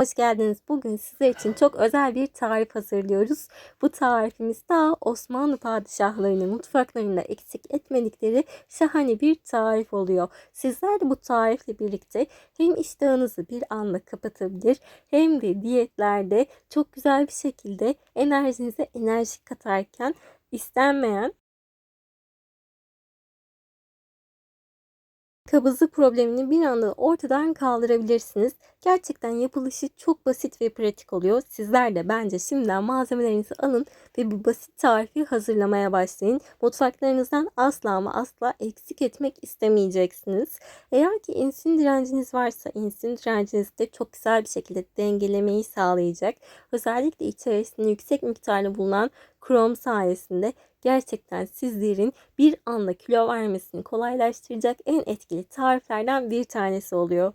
Hoş geldiniz. Bugün sizler için çok özel bir tarif hazırlıyoruz. Bu tarifimiz daha Osmanlı padişahlarının mutfaklarında eksik etmedikleri şahane bir tarif oluyor. Sizler de bu tarifle birlikte hem iştahınızı bir anda kapatabilir hem de diyetlerde çok güzel bir şekilde enerjinize enerji katarken istenmeyen kabızlık problemini bir anda ortadan kaldırabilirsiniz. Gerçekten yapılışı çok basit ve pratik oluyor. Sizler de bence şimdiden malzemelerinizi alın ve bu basit tarifi hazırlamaya başlayın. Mutfaklarınızdan asla ama asla eksik etmek istemeyeceksiniz. Eğer ki insülin direnciniz varsa insülin direncinizi de çok güzel bir şekilde dengelemeyi sağlayacak. Özellikle içerisinde yüksek miktarda bulunan krom sayesinde gerçekten sizlerin bir anda kilo vermesini kolaylaştıracak en etkili tariflerden bir tanesi oluyor.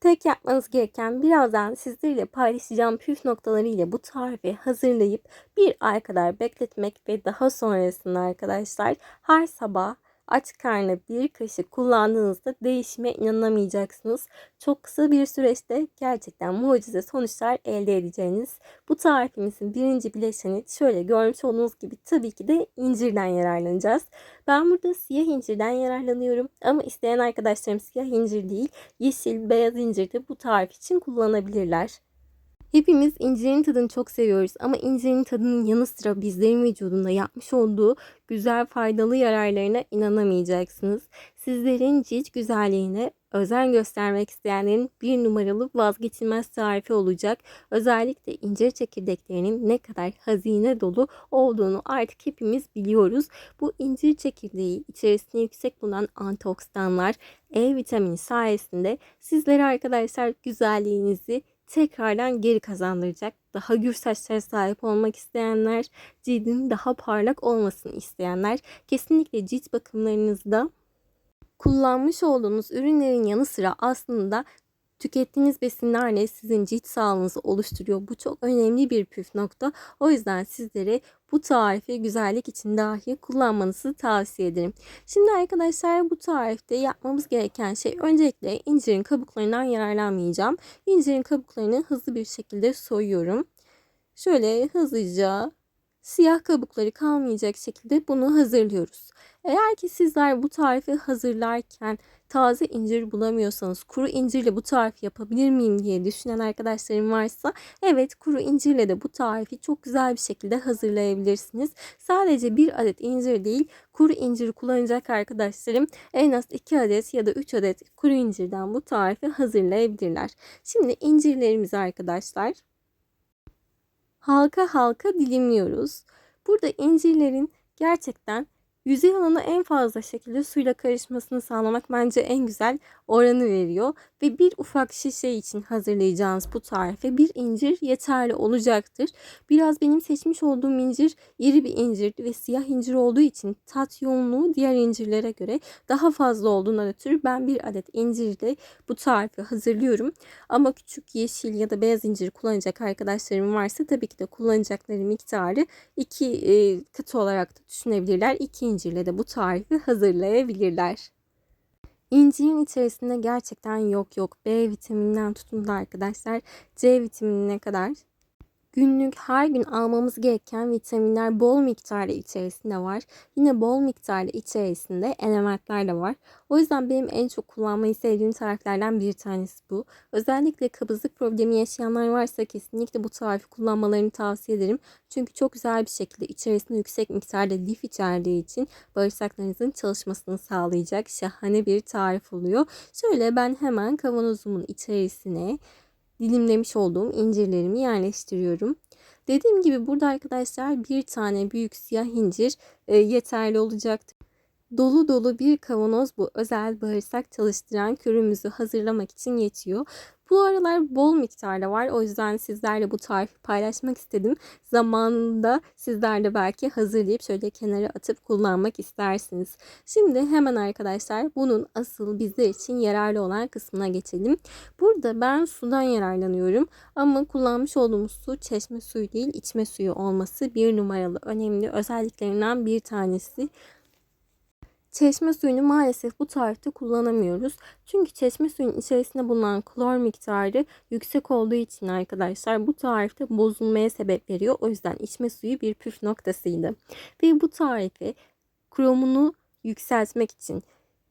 Tek yapmanız gereken birazdan sizlerle paylaşacağım püf noktaları ile bu tarifi hazırlayıp bir ay kadar bekletmek ve daha sonrasında arkadaşlar her sabah aç karnı bir kaşık kullandığınızda değişime inanamayacaksınız. Çok kısa bir süreçte gerçekten mucize sonuçlar elde edeceğiniz bu tarifimizin birinci bileşeni şöyle görmüş olduğunuz gibi tabii ki de incirden yararlanacağız. Ben burada siyah incirden yararlanıyorum ama isteyen arkadaşlarım siyah incir değil yeşil beyaz incir de bu tarif için kullanabilirler. Hepimiz incirin tadını çok seviyoruz ama incirin tadının yanı sıra bizlerin vücudunda yapmış olduğu güzel faydalı yararlarına inanamayacaksınız. Sizlerin cilt güzelliğine özen göstermek isteyenlerin bir numaralı vazgeçilmez tarifi olacak. Özellikle incir çekirdeklerinin ne kadar hazine dolu olduğunu artık hepimiz biliyoruz. Bu incir çekirdeği içerisinde yüksek bulunan antioksidanlar, E vitamini sayesinde sizlere arkadaşlar güzelliğinizi tekrardan geri kazandıracak. Daha gür saçlara sahip olmak isteyenler, cildin daha parlak olmasını isteyenler kesinlikle cilt bakımlarınızda kullanmış olduğunuz ürünlerin yanı sıra aslında tükettiğiniz besinlerle sizin cilt sağlığınızı oluşturuyor. Bu çok önemli bir püf nokta. O yüzden sizlere bu tarifi güzellik için dahi kullanmanızı tavsiye ederim. Şimdi arkadaşlar bu tarifte yapmamız gereken şey öncelikle incirin kabuklarından yararlanmayacağım. İncirin kabuklarını hızlı bir şekilde soyuyorum. Şöyle hızlıca siyah kabukları kalmayacak şekilde bunu hazırlıyoruz. Eğer ki sizler bu tarifi hazırlarken taze incir bulamıyorsanız kuru incirle bu tarifi yapabilir miyim diye düşünen arkadaşlarım varsa evet kuru incirle de bu tarifi çok güzel bir şekilde hazırlayabilirsiniz. Sadece bir adet incir değil kuru incir kullanacak arkadaşlarım en az 2 adet ya da 3 adet kuru incirden bu tarifi hazırlayabilirler. Şimdi incirlerimizi arkadaşlar halka halka dilimliyoruz. Burada incirlerin gerçekten yüzey alanı en fazla şekilde suyla karışmasını sağlamak bence en güzel oranı veriyor. Ve bir ufak şişe için hazırlayacağınız bu tarife bir incir yeterli olacaktır. Biraz benim seçmiş olduğum incir iri bir incir ve siyah incir olduğu için tat yoğunluğu diğer incirlere göre daha fazla olduğundan ötürü ben bir adet incirle bu tarifi hazırlıyorum. Ama küçük yeşil ya da beyaz incir kullanacak arkadaşlarım varsa tabii ki de kullanacakları miktarı iki e, katı olarak da düşünebilirler. İki incirle de bu tarifi hazırlayabilirler. İncirin içerisinde gerçekten yok yok B vitamininden tutun da arkadaşlar C vitaminine kadar Günlük her gün almamız gereken vitaminler bol miktarda içerisinde var. Yine bol miktarda içerisinde elementler de var. O yüzden benim en çok kullanmayı sevdiğim tariflerden bir tanesi bu. Özellikle kabızlık problemi yaşayanlar varsa kesinlikle bu tarifi kullanmalarını tavsiye ederim. Çünkü çok güzel bir şekilde içerisinde yüksek miktarda lif içerdiği için bağırsaklarınızın çalışmasını sağlayacak şahane bir tarif oluyor. Şöyle ben hemen kavanozumun içerisine dilimlemiş olduğum incirlerimi yerleştiriyorum. Dediğim gibi burada arkadaşlar bir tane büyük siyah incir e, yeterli olacaktır. Dolu dolu bir kavanoz bu özel bağırsak çalıştıran kürümüzü hazırlamak için yetiyor. Bu aralar bol miktarda var. O yüzden sizlerle bu tarifi paylaşmak istedim. Zamanında sizler de belki hazırlayıp şöyle kenara atıp kullanmak istersiniz. Şimdi hemen arkadaşlar bunun asıl bizler için yararlı olan kısmına geçelim. Burada ben sudan yararlanıyorum. Ama kullanmış olduğumuz su çeşme suyu değil içme suyu olması bir numaralı önemli özelliklerinden bir tanesi. Çeşme suyunu maalesef bu tarifte kullanamıyoruz. Çünkü çeşme suyun içerisinde bulunan klor miktarı yüksek olduğu için arkadaşlar bu tarifte bozulmaya sebep veriyor. O yüzden içme suyu bir püf noktasıydı. Ve bu tarifi kromunu yükseltmek için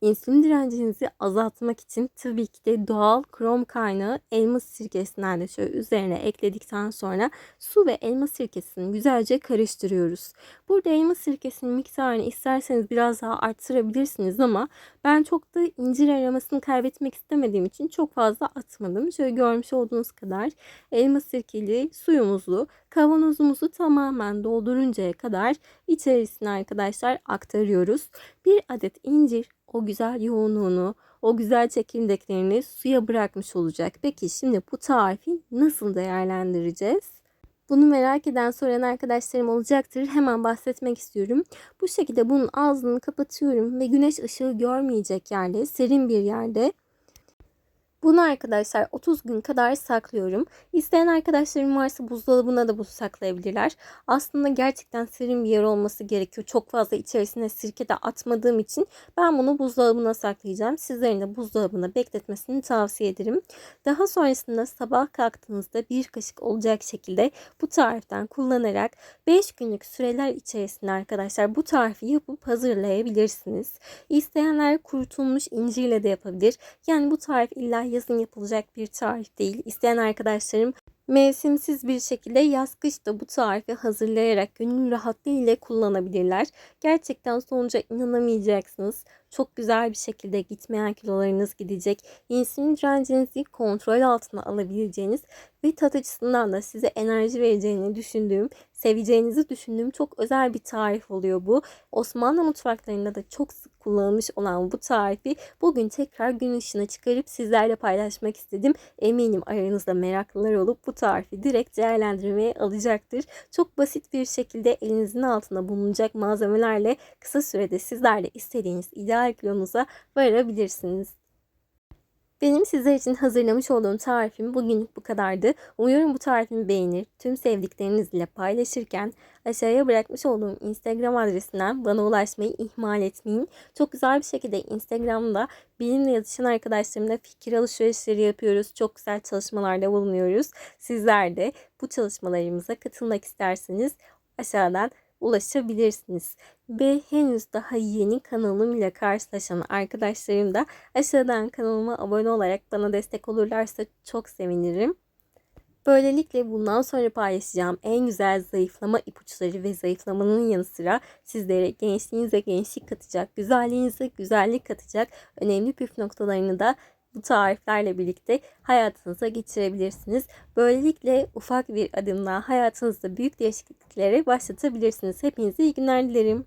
İnsülin direncinizi azaltmak için tabii ki de doğal krom kaynağı elma sirkesinden de şöyle üzerine ekledikten sonra su ve elma sirkesini güzelce karıştırıyoruz. Burada elma sirkesinin miktarını isterseniz biraz daha arttırabilirsiniz ama ben çok da incir aromasını kaybetmek istemediğim için çok fazla atmadım. Şöyle görmüş olduğunuz kadar elma sirkeli suyumuzu kavanozumuzu tamamen dolduruncaya kadar içerisine arkadaşlar aktarıyoruz. Bir adet incir o güzel yoğunluğunu, o güzel çekirdeklerini suya bırakmış olacak. Peki şimdi bu tarifi nasıl değerlendireceğiz? Bunu merak eden soran arkadaşlarım olacaktır. Hemen bahsetmek istiyorum. Bu şekilde bunun ağzını kapatıyorum ve güneş ışığı görmeyecek yerde, serin bir yerde bunu arkadaşlar 30 gün kadar saklıyorum. İsteyen arkadaşlarım varsa buzdolabına da bunu saklayabilirler. Aslında gerçekten serin bir yer olması gerekiyor. Çok fazla içerisine sirke de atmadığım için ben bunu buzdolabına saklayacağım. Sizlerin de buzdolabına bekletmesini tavsiye ederim. Daha sonrasında sabah kalktığınızda bir kaşık olacak şekilde bu tariften kullanarak 5 günlük süreler içerisinde arkadaşlar bu tarifi yapıp hazırlayabilirsiniz. İsteyenler kurutulmuş incirle de yapabilir. Yani bu tarif illa yazın yapılacak bir tarif değil. İsteyen arkadaşlarım mevsimsiz bir şekilde yaz kış da bu tarifi hazırlayarak gönül rahatlığı ile kullanabilirler. Gerçekten sonuca inanamayacaksınız. Çok güzel bir şekilde gitmeyen kilolarınız gidecek. İnsülin direncinizi kontrol altına alabileceğiniz ve tat açısından da size enerji vereceğini düşündüğüm, seveceğinizi düşündüğüm çok özel bir tarif oluyor bu. Osmanlı mutfaklarında da çok sık kullanılmış olan bu tarifi bugün tekrar gün ışığına çıkarıp sizlerle paylaşmak istedim. Eminim aranızda meraklılar olup bu tarifi direkt değerlendirmeye alacaktır. Çok basit bir şekilde elinizin altında bulunacak malzemelerle kısa sürede sizlerle istediğiniz ideal kilonuza varabilirsiniz. Benim sizler için hazırlamış olduğum tarifim bugünlük bu kadardı. Umuyorum bu tarifimi beğenir, tüm sevdiklerinizle paylaşırken aşağıya bırakmış olduğum Instagram adresinden bana ulaşmayı ihmal etmeyin. Çok güzel bir şekilde Instagram'da benimle yazışan arkadaşlarımla fikir alışverişleri yapıyoruz. Çok güzel çalışmalarda bulunuyoruz. Sizler de bu çalışmalarımıza katılmak isterseniz aşağıdan ulaşabilirsiniz. Ve henüz daha yeni kanalım ile karşılaşan arkadaşlarım da aşağıdan kanalıma abone olarak bana destek olurlarsa çok sevinirim. Böylelikle bundan sonra paylaşacağım en güzel zayıflama ipuçları ve zayıflamanın yanı sıra sizlere gençliğinize gençlik katacak, güzelliğinize güzellik katacak önemli püf noktalarını da bu tariflerle birlikte hayatınıza geçirebilirsiniz. Böylelikle ufak bir adımla hayatınızda büyük değişikliklere başlatabilirsiniz. Hepinize iyi günler dilerim.